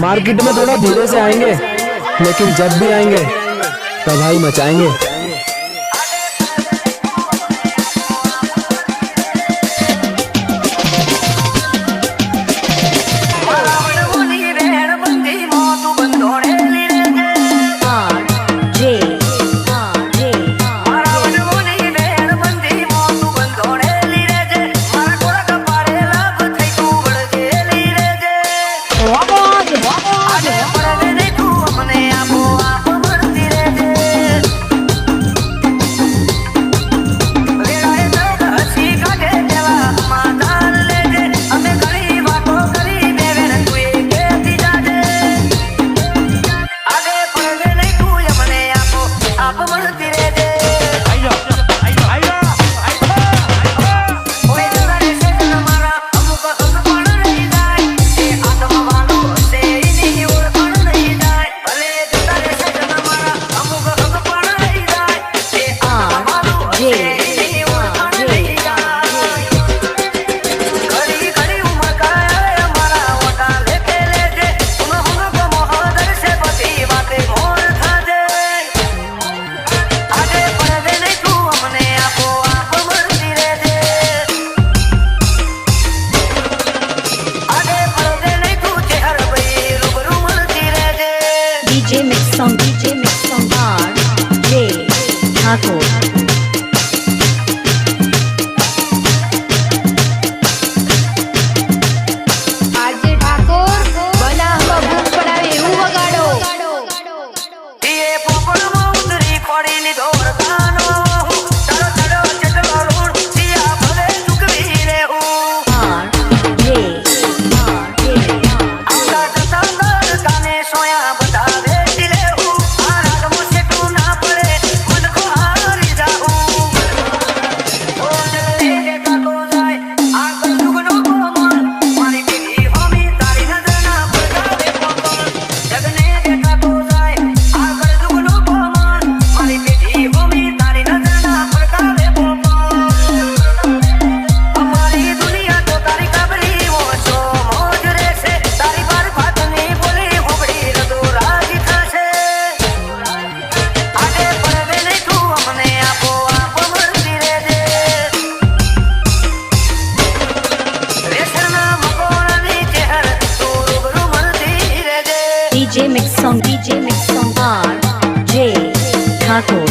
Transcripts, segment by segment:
Market में थोड़ा धीरे से आएंगे लेकिन जब भी आएंगे तबाही मचाएंगे 耶。chanter. DJ Mix Song DJ Mix Song R J Thakur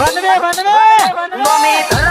runway runway mummy